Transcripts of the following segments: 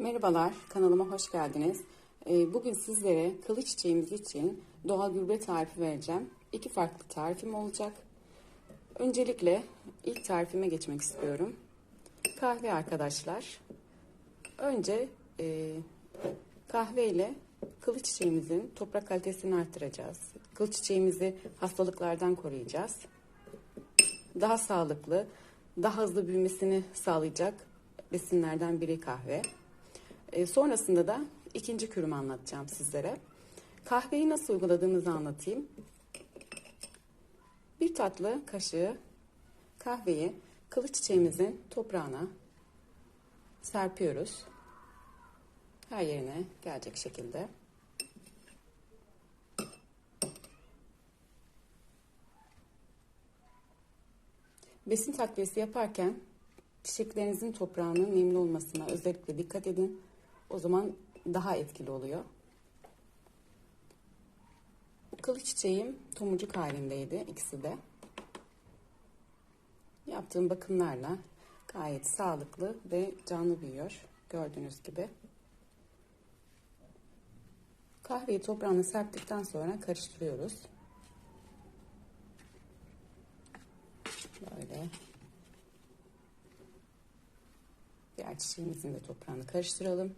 Merhabalar, kanalıma hoş geldiniz. Ee, Bugün sizlere kılıç çiçeğimiz için doğal gübre tarifi vereceğim. İki farklı tarifim olacak. Öncelikle ilk tarifime geçmek istiyorum. Kahve arkadaşlar. Önce e, kahve ile kılıç çiçeğimizin toprak kalitesini arttıracağız. Kılıç çiçeğimizi hastalıklardan koruyacağız. Daha sağlıklı, daha hızlı büyümesini sağlayacak besinlerden biri kahve. E, sonrasında da ikinci kürümü anlatacağım sizlere. Kahveyi nasıl uyguladığımızı anlatayım. Bir tatlı kaşığı kahveyi kılıç çiçeğimizin toprağına serpiyoruz. Her yerine gelecek şekilde. Besin takviyesi yaparken çiçeklerinizin toprağının nemli olmasına özellikle dikkat edin. O zaman daha etkili oluyor. Kılıç çiçeğim tomurcuk halindeydi ikisi de. Yaptığım bakımlarla gayet sağlıklı ve canlı büyüyor. Gördüğünüz gibi. Kahveyi toprağına serptikten sonra karıştırıyoruz. Böyle. Diğer çiçeğimizin de toprağını karıştıralım.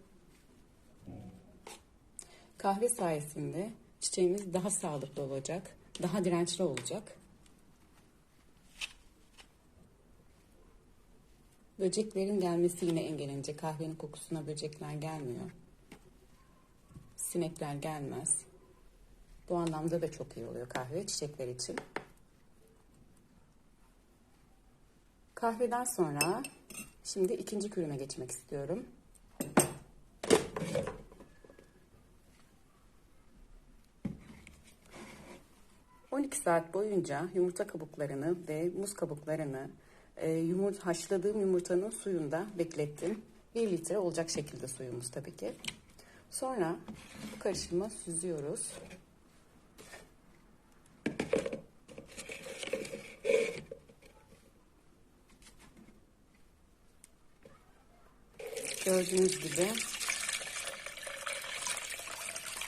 Kahve sayesinde çiçeğimiz daha sağlıklı olacak, daha dirençli olacak. Böceklerin gelmesi yine engellenecek. Kahvenin kokusuna böcekler gelmiyor. Sinekler gelmez. Bu anlamda da çok iyi oluyor kahve çiçekler için. Kahveden sonra şimdi ikinci kürüme geçmek istiyorum. ...12 saat boyunca yumurta kabuklarını ve muz kabuklarını... E, ...yumurta, haşladığım yumurtanın suyunda beklettim. 1 litre olacak şekilde suyumuz tabii ki. Sonra bu karışımı süzüyoruz. Gördüğünüz gibi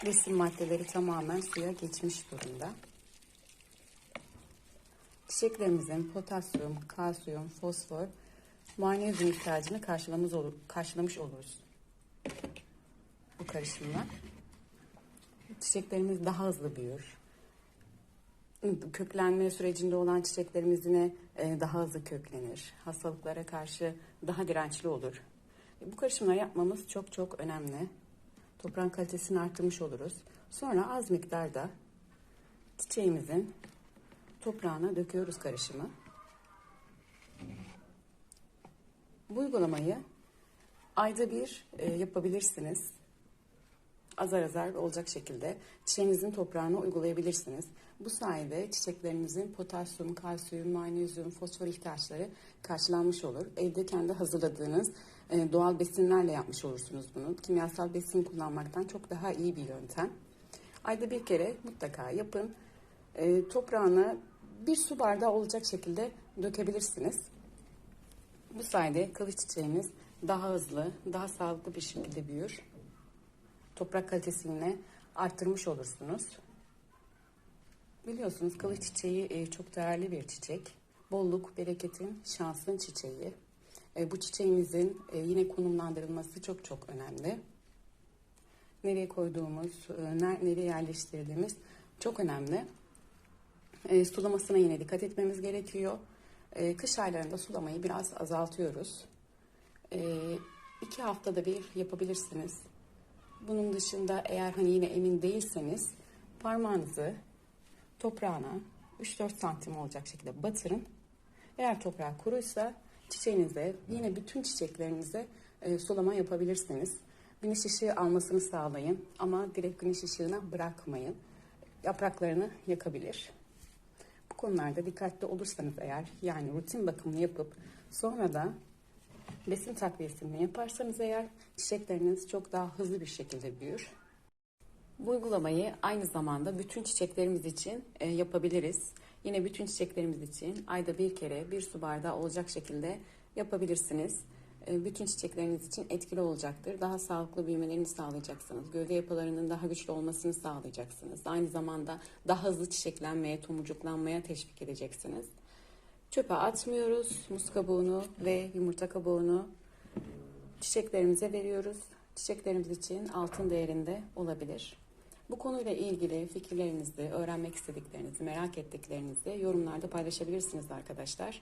besin maddeleri tamamen suya geçmiş durumda. Çiçeklerimizin potasyum, kalsiyum, fosfor, magnezyum ihtiyacını karşılamış, olur, karşılamış oluruz. Bu karışımla. Çiçeklerimiz daha hızlı büyür. Köklenme sürecinde olan çiçeklerimiz yine e, daha hızlı köklenir. Hastalıklara karşı daha dirençli olur. Bu karışımları yapmamız çok çok önemli. Toprağın kalitesini arttırmış oluruz. Sonra az miktarda çiçeğimizin toprağına döküyoruz karışımı. Bu uygulamayı ayda bir e, yapabilirsiniz. Azar azar olacak şekilde çiçeğinizin toprağına uygulayabilirsiniz. Bu sayede çiçeklerinizin potasyum, kalsiyum, magnezyum, fosfor ihtiyaçları karşılanmış olur. Evde kendi hazırladığınız e, doğal besinlerle yapmış olursunuz bunu. Kimyasal besin kullanmaktan çok daha iyi bir yöntem. Ayda bir kere mutlaka yapın. E, toprağına bir su bardağı olacak şekilde dökebilirsiniz. Bu sayede kılıç çiçeğimiz daha hızlı, daha sağlıklı bir şekilde büyür. Toprak kalitesini arttırmış olursunuz. Biliyorsunuz kılıç çiçeği e, çok değerli bir çiçek. Bolluk, bereketin, şansın çiçeği. E, bu çiçeğimizin e, yine konumlandırılması çok çok önemli. Nereye koyduğumuz, nereye yerleştirdiğimiz çok önemli. Sulamasına yine dikkat etmemiz gerekiyor. Kış aylarında sulamayı biraz azaltıyoruz. İki haftada bir yapabilirsiniz. Bunun dışında eğer hani yine emin değilseniz parmağınızı toprağına 3-4 santim olacak şekilde batırın. Eğer toprağı kuruysa çiçeğinize yine bütün çiçeklerinize e, sulama yapabilirsiniz. Güneş ışığı almasını sağlayın ama direkt güneş ışığına bırakmayın. Yapraklarını yakabilir. Konularda dikkatli olursanız eğer yani rutin bakımını yapıp sonra da besin takviyesini yaparsanız eğer çiçekleriniz çok daha hızlı bir şekilde büyür. Bu uygulamayı aynı zamanda bütün çiçeklerimiz için e, yapabiliriz. Yine bütün çiçeklerimiz için ayda bir kere bir su bardağı olacak şekilde yapabilirsiniz. E, bütün çiçekleriniz için etkili olacaktır. Daha sağlıklı büyümelerini sağlayacaksınız. Gövde yapılarının daha güçlü olmasını sağlayacaksınız. Aynı zamanda daha hızlı çiçeklenmeye, tomurcuklanmaya teşvik edeceksiniz. Çöpe atmıyoruz. Muz kabuğunu ve yumurta kabuğunu çiçeklerimize veriyoruz. Çiçeklerimiz için altın değerinde olabilir. Bu konuyla ilgili fikirlerinizi, öğrenmek istediklerinizi, merak ettiklerinizi yorumlarda paylaşabilirsiniz arkadaşlar.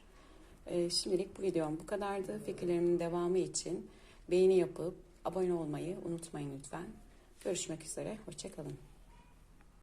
Ee, şimdilik bu videom bu kadardı. Fikirlerimin devamı için beğeni yapıp abone olmayı unutmayın lütfen. Görüşmek üzere, hoşçakalın.